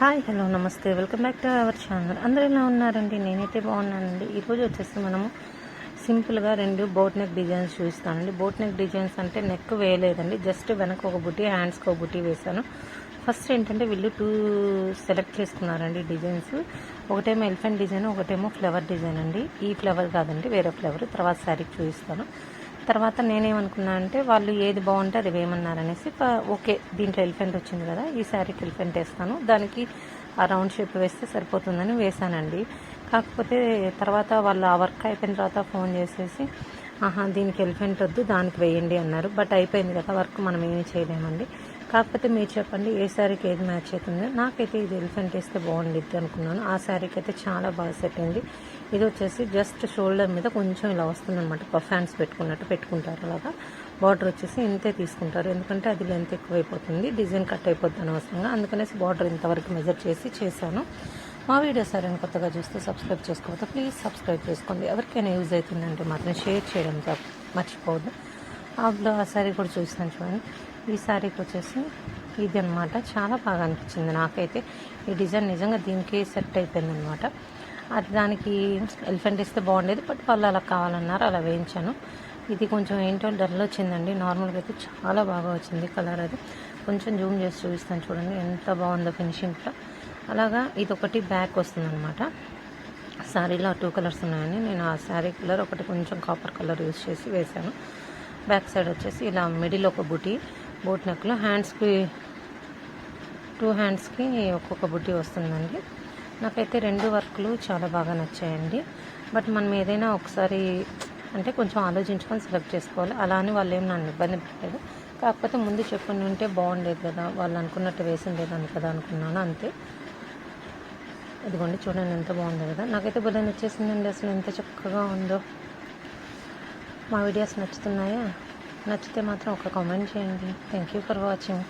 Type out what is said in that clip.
Hi hello నమస్తే. Welcome back to our channel. అందరూ ఎలా ఉన్నారండి? నేనైతే బాగున్నానండి. ఈరోజు వచ్చేసి మనము సింపుల్గా రెండు బోట్ నెక్ డిజైన్స్ చూపిస్తానండి. బోట్ నెక్ డిజైన్స్ అంటే నెక్ వేయలేదండి. జస్ట్ వెనక ఒక బుట్టి హ్యాండ్స్కి ఒక బుట్టి వేసాను ఫస్ట్ ఏంటంటే వీళ్ళు టూ సెలెక్ట్ చేసుకున్నారండి డిజైన్స్. ఒకటేమో ఎలిఫెంట్ డిజైన్ ఒకటేమో ఫ్లవర్ డిజైన్ అండి. ఈ ఫ్లవర్ కాదండి వేరే ఫ్లవర్. తర్వాత శారీ చూపిస్తాను. తర్వాత నేనేమనుకున్నా అంటే వాళ్ళు ఏది బాగుంటే అది వేయమన్నారు అనేసి ఓకే దీంట్లో ఎలిఫెంట్ వచ్చింది కదా ఈ శారీకి ఎలిఫెంట్ వేస్తాను. దానికి ఆ రౌండ్ షేప్ వేస్తే సరిపోతుందని వేసానండి కాకపోతే తర్వాత వాళ్ళు ఆ వర్క్ అయిపోయిన తర్వాత ఫోన్ చేసేసి ఆహా దీనికి ఎలిఫెంట్ వద్దు దానికి వేయండి అన్నారు. బట్ అయిపోయింది కదా వర్క్ మనం ఏమీ చేయలేమండి. కాకపోతే మీరు చెప్పండి ఏ శారీకి ఏది మ్యాచ్ అవుతుంది? నాకైతే ఇది ఎలిఫెంట్ వేస్తే బాగుండిద్ది అనుకున్నాను. ఆ శారీకి అయితే చాలా బాగా సెట్ అయింది. ఇది వచ్చేసి జస్ట్ షోల్డర్ మీద కొంచెం ఇలా వస్తుంది అనమాట పఫ్ హ్యాండ్స్ పెట్టుకున్నట్టు పెట్టుకుంటారు అలాగా. బార్డర్ వచ్చేసి ఇంతే తీసుకుంటారు. ఎందుకంటే అది లెంత్ ఎక్కువైపోతుంది. డిజైన్ కట్ అయిపోద్ది అనవసరంగా. అందుకనేసి బార్డర్ ఇంతవరకు మెజర్ చేసి చేశాను. మా వీడియో సరైన కొత్తగా చూస్తే సబ్స్క్రైబ్ చేసుకోవద్దు. ప్లీజ్ సబ్స్క్రైబ్ చేసుకోండి. ఎవరికైనా యూజ్ అవుతుందంటే మాత్రం షేర్ చేయడం మర్చిపోవద్దు. ఆ శారీ కూడా చూసినాను చూడండి. ఈ శారీకి వచ్చేసి ఇది అనమాట చాలా బాగా అనిపించింది నాకైతే. ఈ డిజైన్ నిజంగా దీనికి సెట్ అయిపోయింది అనమాట అది దానికి ఎలిఫెంట్ ఇస్తే బాగుండేది బట్ వాళ్ళు అలా కావాలన్నారు అలా వేయించాను. ఇది కొంచెం ఏంటో డల్ వచ్చిందండి. నార్మల్గా అయితే చాలా బాగా వచ్చింది కలర్ అది. కొంచెం జూమ్ చేసి చూపిస్తాను చూడండి ఎంత బాగుందో ఫినిషింగ్లో అలాగా ఇది ఒకటి బ్యాక్ వస్తుందన్నమాట. శారీలో టూ కలర్స్ ఉన్నాయని నేను ఆ శారీ కలర్ ఒకటి కొంచెం కాపర్ కలర్ యూస్ చేసి వేశాను. బ్యాక్ సైడ్ వచ్చేసి ఇలా మిడిల్ ఒక బుటీ బోట్ నెక్లో హ్యాండ్స్కి టూ హ్యాండ్స్కి ఒక్కొక్క బుట్టి వస్తుందండి. నాకైతే రెండు వర్క్లు చాలా బాగా నచ్చాయండి. బట్ మనం ఏదైనా ఒకసారి అంటే కొంచెం ఆలోచించుకొని సెలెక్ట్ చేసుకోవాలి. అలా అని వాళ్ళు ఏం నన్ను ఇబ్బంది పెట్టలేదు. కాకపోతే ముందు చెప్పుకుని ఉంటే బాగుండేది కదా. వాళ్ళు అనుకున్నట్టు వేసిండేదాన్ని కదా అనుకున్నాను అంతే. ఇదిగోండి చూడండి ఎంత బాగుందో కదా. నాకైతే బుధ నచ్చేసిందండి. అసలు ఎంత చక్కగా ఉందో. మా వీడియోస్ నచ్చుతున్నాయా? నచ్చితే మాత్రం ఒక కామెంట్ చేయండి. Thank you for watching